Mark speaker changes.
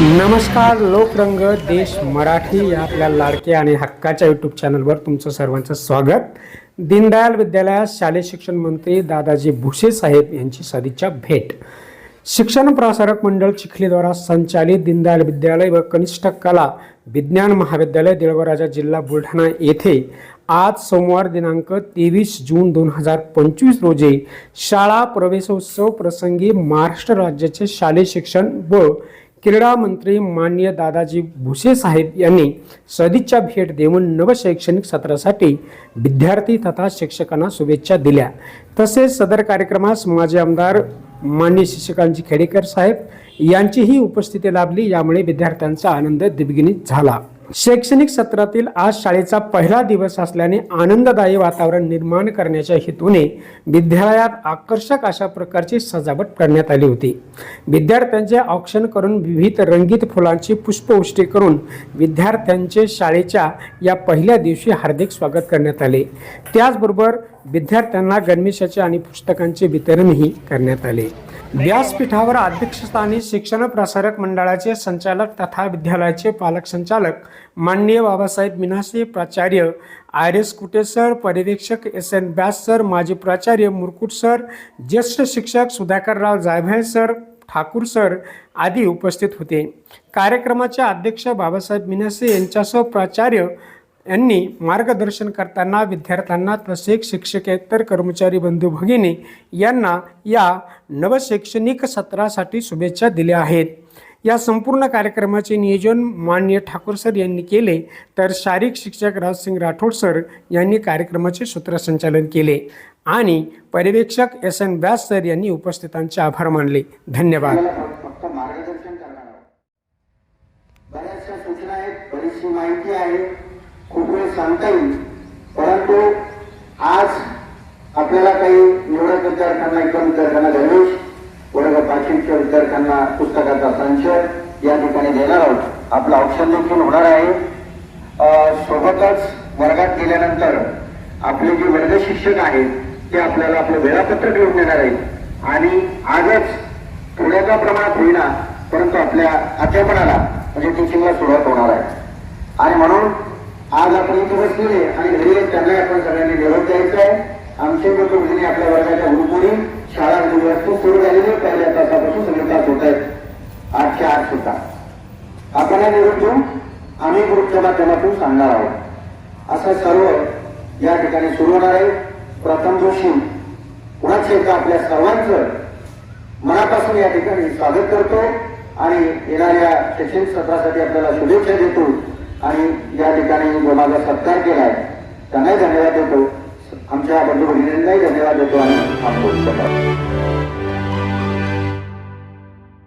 Speaker 1: नमस्कार लोकरंग देश मराठी या आपल्या लाडक्या आणि हक्काच्या यूट्यूब चॅनलवर तुमचं सर्वांचं स्वागत. दीनदयाल विद्यालयात शालेय शिक्षण मंत्री दादाजी भुसे साहेब यांची सदिच्छा भेट. शिक्षण प्रसारक मंडळ चिखलीद्वारा संचालित दीनदयाल विद्यालय व कनिष्ठ कला विज्ञान महाविद्यालय देळवराजा जिल्हा बुलढाणा येथे आज सोमवार दिनांक तेवीस जून दोन हजार पंचवीस रोजी शाळा प्रवेशोत्सव प्रसंगी महाराष्ट्र राज्याचे शालेय शिक्षण व क्रीडा मंत्री मान्य दादाजी भुसे साहेब यांनी सदिच्छा भेट देऊन नवशैक्षणिक सत्रासाठी विद्यार्थी तथा शिक्षकांना शुभेच्छा दिल्या. तसेच सदर कार्यक्रमास माजी आमदार मान्य शिक्षकांची खेडेकर साहेब यांचीही उपस्थिती लाभली यामुळे विद्यार्थ्यांचा आनंद दिबगिनीत झाला. शैक्षणिक सत्रातील आज शाळेचा पहिला दिवस असल्याने आनंददायी वातावरण निर्माण करण्याच्या हेतूने विद्यालयात आकर्षक अशा प्रकारची सजावट करण्यात आली होती. विद्यार्थ्यांचे औक्षण करून विविध रंगीत फुलांची पुष्पवृष्टी करून विद्यार्थ्यांचे शाळेच्या या पहिल्या दिवशी हार्दिक स्वागत करण्यात आले. त्याचबरोबर विद्यार्थ्यांना गणवेशाचे आणि पुस्तकांचे वितरणही करण्यात आले. व्यासपीठावर अध्यक्षस्थानी शिक्षण प्रसारक मंडळाचे संचालक तथा विद्यालयाचे पालक संचालक माननीय बाबासाहेब मिनासे प्राचार्य आर एस कुटे सर पर्यवेक्षक एस एन व्यास सर माजी प्राचार्य मुरकुट सर ज्येष्ठ शिक्षक सुधाकरराव जायभाय सर ठाकूर सर आदी उपस्थित होते. कार्यक्रमाचे अध्यक्ष बाबासाहेब मिनासे यांच्यासह प्राचार्य यांनी मार्गदर्शन करताना विद्यार्थ्यांना तसेच शिक्षकेतर कर्मचारी बंधू भगिनी यांना या नवशैक्षणिक सत्रासाठी शुभेच्छा दिल्या आहेत. या संपूर्ण कार्यक्रमाचे नियोजन मान्य ठाकूर सर यांनी केले. तर शारीरिक शिक्षक राजसिंग राठोड सर यांनी कार्यक्रमाचे सूत्रसंचालन केले आणि पर्यवेक्षक एस एन व्यास सर यांनी उपस्थितांचे आभार मानले. धन्यवाद.
Speaker 2: मार्गदर्शन बऱ्याचशा सूचना आहेत बरीचशी माहिती आहे. खूप वेळ सांगता येईल. परंतु आज आपल्याला काही निवडक विद्यार्थ्यांना एकदम विद्यार्थ्यांना गणवेश वर्ग पाचवीच्या विद्यार्थ्यांना पुस्तकाचा संच या ठिकाणी देणार आहोत. आपलं औक्षण देखील होणार आहे. सोबतच वर्गात गेल्यानंतर आपले जे वर्ग शिक्षक आहेत ते आपल्याला आपलं वेळापत्रक घेऊन देणार आहेत. आणि आजच थोड्याच्या प्रमाणात होईना परंतु आपल्या अध्यापनाला म्हणजे टीचिंगला सुरुवात होणार आहे. आणि म्हणून आज आपण इथे बसलेले आणि घरी त्यांना आपण सगळ्यांनी निरोप द्यायचा आहे. आमचे लोक म्हणजे आपल्या वर्गाच्या गुरुकुणी शाळा गुरुवारपासून सुरू झालेली पहिल्या तासापासून सगळे तास होत आहेत. आठच्या आठ सुद्धा. आपण या निरोप देऊन आम्ही ग्रुपच्या माध्यमातून सांगणार आहोत. असं सर्व या ठिकाणी सुरू होणार आहे. प्रथम जोशी पुन्हा एकदा आपल्या सर्वांचं मनापासून या ठिकाणी स्वागत करतो आणि येणाऱ्या शैक्षणिक सत्रासाठी आपल्याला शुभेच्छा देतो. आणि या ठिकाणी जो माझा सत्कार केलाय त्यांनाही धन्यवाद देतो. आमच्या बंधू भगिनींनाही धन्यवाद देतो आणि थांबतो